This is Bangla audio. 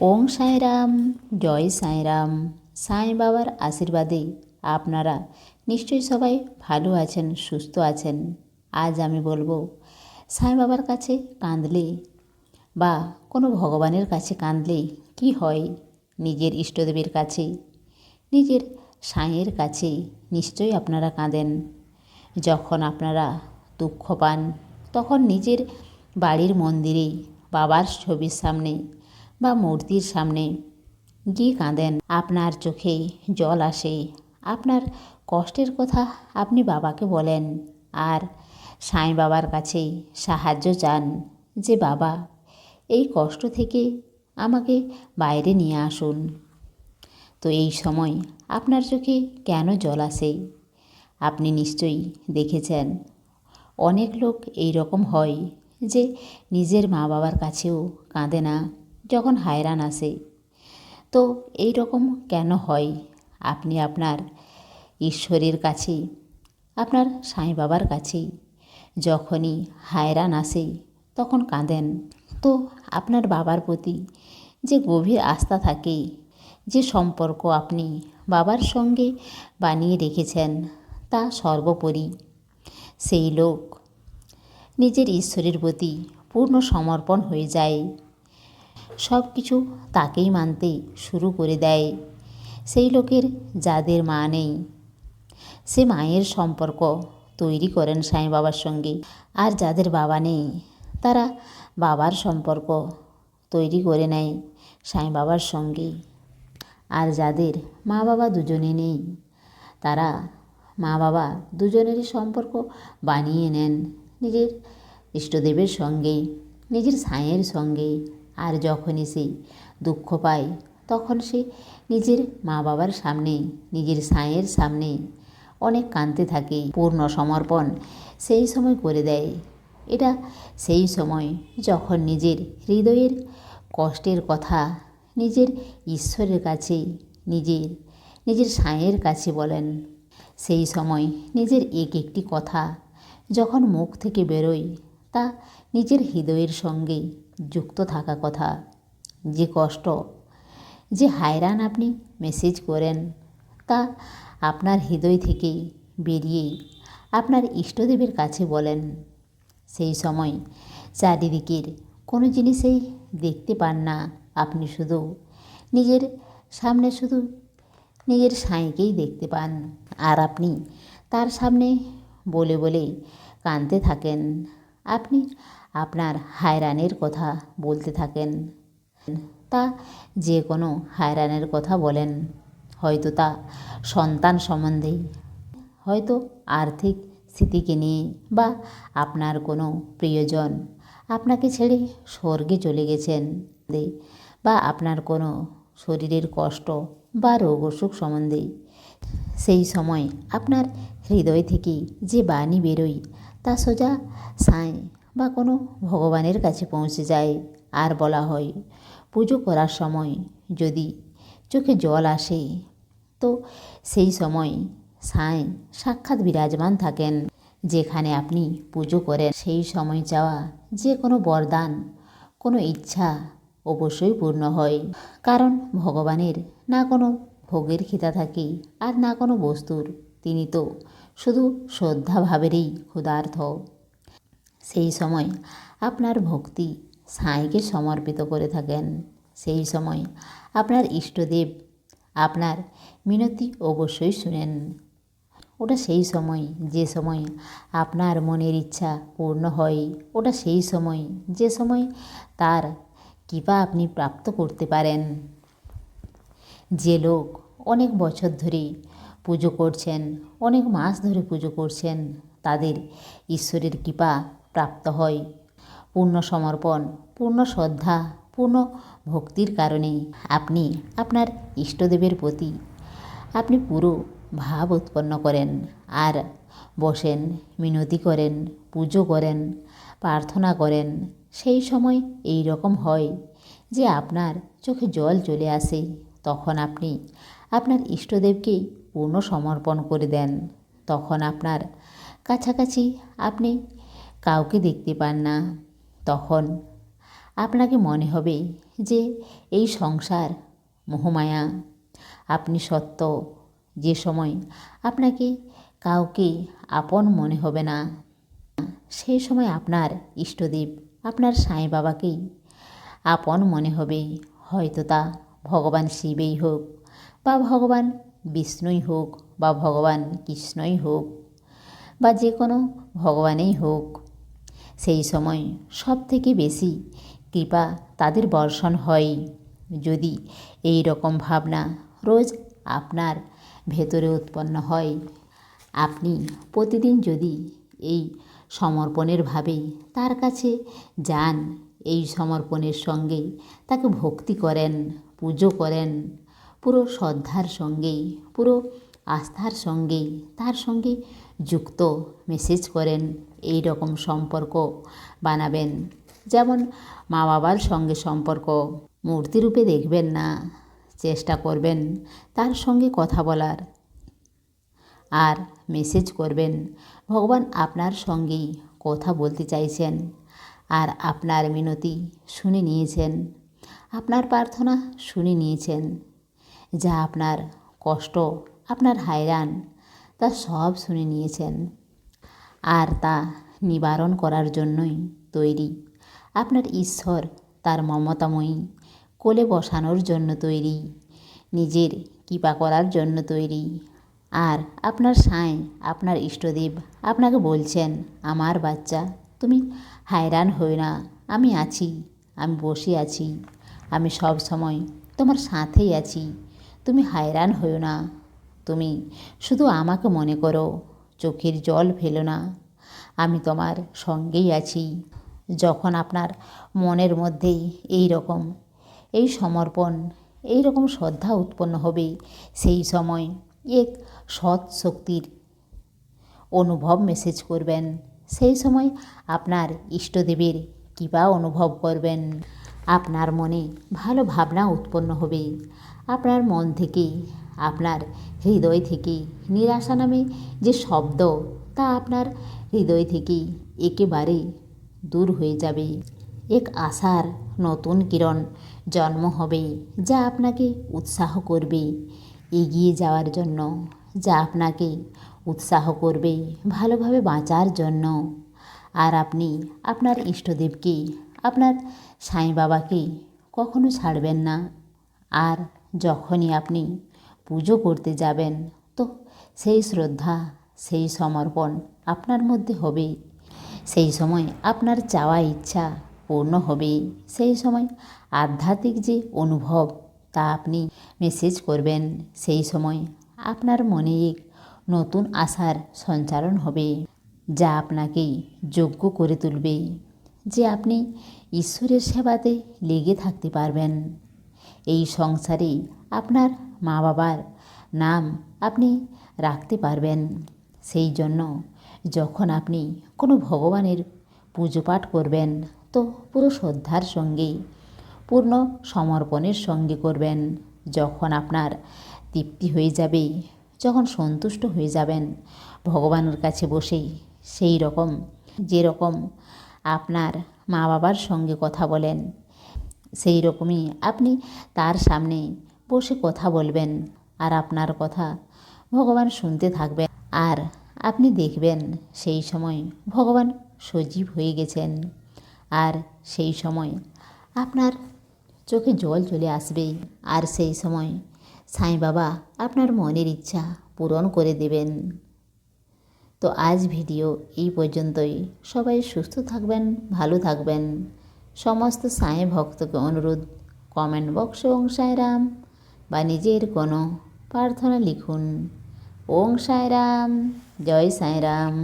ওং সাঁইরাম, জয় সাঁইরাম। সাঁই বাবার আশীর্বাদে আপনারা নিশ্চয়ই সবাই ভালো আছেন, সুস্থ আছেন। আজ আমি বলব, সাঁই বাবার কাছে কাঁদলে বা কোনো ভগবানের কাছে কাঁদলে কি হয় নিজের ইষ্টদেবের কাছে? নিজের সাঁইয়ের কাছে নিশ্চয়ই আপনারা কাঁদেন। যখন আপনারা দুঃখ পান, তখন নিজের বাড়ির মন্দিরে বাবার ছবির সামনে বা মূর্তির সামনে। গিয়ে কাঁদেন। আপনার চোখে জল আসে। আপনার কষ্টের কথা আপনি বাবাকে বলেন। আর সাঁই বাবার কাছে সাহায্য চান যে, বাবা, এই কষ্ট থেকে আমাকে বাইরে নিয়ে আসুন। তো এই সময় আপনার চোখে কেন জল আসে? আপনি নিশ্চয়ই দেখেছেন। অনেক লোক এই রকম হয় যে, নিজের মা বাবার কাছেও কাঁদে না। যখন হায়রান আসে, তো এই রকম কেন হয়? আপনি আপনার ঈশ্বরের কাছে, আপনার সাঁই বাবার কাছে যখনই হায়রান আসে, তখন কাঁদেন। তো আপনার বাবার প্রতি যে গভীর আস্থা থাকে, যে সম্পর্ক আপনি বাবার সঙ্গে বানিয়ে রেখেছেন, তা সর্বোপরি। সেই লোক নিজের ঈশ্বরের প্রতি পূর্ণ সমর্পণ হয়ে যায়। সব কিছু তাকেই মানতে শুরু করে দেয়। সেই লোকের যাদের মা নেই, সে মায়ের সম্পর্ক তৈরি করেন সাঁই বাবার সঙ্গে। আর যাদের বাবা নেই, তারা বাবার সম্পর্ক তৈরি করে নেয় সাঁই বাবার সঙ্গে। আর যাদের মা বাবা দুজনে নেই, তারা মা বাবা দুজনেরই সম্পর্ক বানিয়ে নেন নিজের ইষ্টদেবের সঙ্গে, নিজের সাঁয়ের সঙ্গে। আর যখনই সে দুঃখ পায়, তখন সে নিজের মা বাবার সামনে, নিজের সাঁয়ের সামনে অনেক কাঁদতে থাকে, পূর্ণ সমর্পণ সেই সময় করে দেয়। এটা সেই সময় যখন নিজের হৃদয়ের কষ্টের কথা নিজের ঈশ্বরের কাছে, নিজের নিজের সাঁয়ের কাছে বলেন, সেই সময় নিজের এক একটি কথা যখন মুখ থেকে বেরোয়, তা নিজের হৃদয়ের সঙ্গে যুক্ত থাকা কথা, যে কষ্ট, যে হায়রান আপনি মেসেজ করেন, তা আপনার হৃদয় থেকে বেরিয়েই আপনার ইষ্টদেবের কাছে বলেন। সেই সময় চারিদিকের কোনো জিনিসেই দেখতে পান না আপনি শুধু। নিজের সামনে শুধু নিজের সাঁইকেই দেখতে পান। আর আপনি তার সামনে বলে বলে কাঁদতে থাকেন। আপনি আপনার হায়রানের কথা বলতে থাকেন। তা যে কোনো হায়রানের কথা বলেন। হয়তো তা সন্তান সম্বন্ধে। হয়তো আর্থিক স্থিতিকে নিয়ে বা আপনার কোনো প্রিয়জন আপনাকে ছেড়ে স্বর্গে চলে গেছেন বা আপনার কোনো শরীরের কষ্ট বা রোগ অসুখ সম্বন্ধে। সেই সময় আপনার হৃদয় থেকে যে বাণী বেরোয় তা সোজা সাঁই বা কোনো ভগবানের কাছে পৌঁছে যায়, আর বলা হয়, পুজো করার সময় যদি চোখে জল আসে, তো সেই সময় সাঁই সাক্ষাৎ বিরাজমান থাকেন, যেখানে আপনি পুজো করেন। সেই সময় চাওয়া যে কোনো বরদান, কোনো ইচ্ছা অবশ্যই পূর্ণ হয়। কারণ ভগবানের না কোনো ভোগের খিতা থাকে, আর না কোনো বস্তুর। তিনি তো শুধু শ্রদ্ধা ভাবেরই ক্ষুধার্থ সেই সময় আপনার ভক্তি সাঁইকে সমর্পিত করে থাকেন। সেই সময় আপনার ইষ্টদেব আপনার মিনতি অবশ্যই শুনেন। ওটা সেই সময়, যে সময় আপনার মনের ইচ্ছা পূর্ণ হয়, ওটা সেই সময়, যে সময় তার কৃপা আপনি প্রাপ্ত করতে পারেন। যে লোক অনেক বছর ধরে পুজো করছেন, অনেক মাস ধরে পুজো করছেন, তাদের ঈশ্বরের কৃপা প্রাপ্ত হয়। পূর্ণ সমর্পণ, পূর্ণ শ্রদ্ধা, পূর্ণ ভক্তির কারণে আপনি আপনার ইষ্টদেবের প্রতি আপনি পুরো ভাব উৎপন্ন করেন আর বসেন, মিনতি করেন, পুজো করেন, প্রার্থনা করেন। সেই সময় এই রকম হয় যে আপনার চোখে জল চলে আসে, তখন আপনি আপনার ইষ্টদেবকেই পূর্ণ সমর্পণ করে দেন। তখন আপনার কাছাকাছি আপনি কাউকে দেখতে পান না, তখন আপনাকে মনে হবে যে এই সংসার মোহমায়া। আপনি সত্য, যে সময় আপনাকে কাউকে আপন মনে হবে না সেই সময় আপনার ইষ্টদেব, আপনার সাঁই বাবাকেই আপন মনে হবে। হয়তো তা ভগবান শিবেই হোক বা ভগবান বিষ্ণুই হোক বা ভগবান কৃষ্ণই হোক বা যে কোনো ভগবানেই হোক। সেই সময় সব থেকে বেশি কৃপা তাদের বর্ষণ হয়। যদি এই রকম ভাবনা রোজ আপনার ভেতরে উৎপন্ন হয়, আপনি প্রতিদিন যদি এই সমর্পণের ভাবে তার কাছে যান, এই সমর্পণের সঙ্গে তাকে ভক্তি করেন, পুজো করেন, পুরো শ্রদ্ধার সঙ্গে পুরো আস্থার সঙ্গে তার সঙ্গে যুক্ত মেসেজ করেন এই রকম সম্পর্ক বানাবেন। যেমন মা বাবার সঙ্গে সম্পর্ক মূর্তিরূপে দেখবেন না, চেষ্টা করবেন তার সঙ্গে কথা বলার। আর মেসেজ করবেন, ভগবান আপনার সঙ্গেই কথা বলতে চাইছেন আর আপনার মিনতি শুনে নিয়েছেন, আপনার প্রার্থনা শুনে নিয়েছেন। যা আপনার কষ্ট, আপনার হায়রান, তা সব শুনে নিয়েছেন। আর তা নিবারণ করার জন্যই তৈরি। আপনার ঈশ্বর তার মমতাময়ী, কোলে বসানোর জন্য তৈরি, নিজের কৃপা করার জন্য তৈরি। আর আপনার সাঁই, আপনার ইষ্টদেব আপনাকে বলছেন, আমার বাচ্চা, তুমি হায়রান হই না, আমি আছি, আমি বসে আছি, আমি সব সময় তোমার সাথেই আছি, তুমি হায়রান হইও না, তুমি শুধু আমাকে মনে করো চোখের জল ফেলো না। আমি তোমার সঙ্গেই আছি। যখন আপনার মনের মধ্যেই এই রকম, এই সমর্পণ, এই রকম শ্রদ্ধা উৎপন্ন হবে, সেই সময় এক সৎ শক্তির অনুভব মেসেজ করবেন। সেই সময় আপনার ইষ্টদেবের কৃপা অনুভব করবেন। আপনার মনে ভালো ভাবনা উৎপন্ন হবে। আপনার মন থেকে আপনার হৃদয় থেকে নিরাশা নামে যে শব্দ, তা আপনার হৃদয় থেকে একেবারে দূর হয়ে যাবে। এক আশার নতুন কিরণ জন্ম হবে, যা আপনাকে উৎসাহ করবে। এগিয়ে যাওয়ার জন্য, যা আপনাকে উৎসাহ করবে ভালোভাবে বাঁচার জন্য। আর আপনি আপনার ইষ্টদেবকে, আপনার সাঁই বাবাকে কখনো ছাড়বেন না। আর যখনই আপনি পুজো করতে যাবেন। তো সেই শ্রদ্ধা, সেই সমর্পণ আপনার মধ্যে হবে সেই সময় আপনার চাওয়া ইচ্ছা পূর্ণ হবে সেই সময় আধ্যাত্মিক যে অনুভব তা আপনি মেসেজ করবেন। সেই সময় আপনার মনে এক নতুন আশার সঞ্চারণ হবে, যা আপনাকে যোগ্য করে তুলবে, যে আপনি ঈশ্বরের সেবাতে লেগে থাকতে পারবেন। এই সংসারে আপনার মা বাবার নাম আপনি রাখতে পারবেন। সেই জন্য যখন আপনি কোনো ভগবানের পুজো পাঠ করবেন, তো পুরো শ্রদ্ধার সঙ্গে পূর্ণ সমর্পণের সঙ্গে করবেন। যখন আপনার তৃপ্তি হয়ে যাবে, যখন সন্তুষ্ট হয়ে যাবেন, ভগবানের কাছে বসেই সেই রকম, যেরকম আপনার মা বাবার সঙ্গে কথা বলেন, সেই রকমই আপনি তার সামনে বসে কথা বলবেন আর আপনার কথা ভগবান শুনতে থাকবেন আর আপনি দেখবেন সেই সময় ভগবান সজীব হয়ে গেছেন। আর সেই সময় আপনার চোখে জল চলে আসবে আর সেই সময় সাঁই বাবা আপনার মনের ইচ্ছা পূরণ করে দেবেন। তো আজ ভিডিও এই পর্যন্তই। সবাই সুস্থ থাকবেন, ভালো থাকবেন। সমস্ত সাঁই ভক্তকে অনুরোধ কমেন্ট বক্সে ওং সাঁয়রাম বা নিজের কোনো প্রার্থনা লিখুন। ওং সাঁয়রাম জয় সাঁয়রাম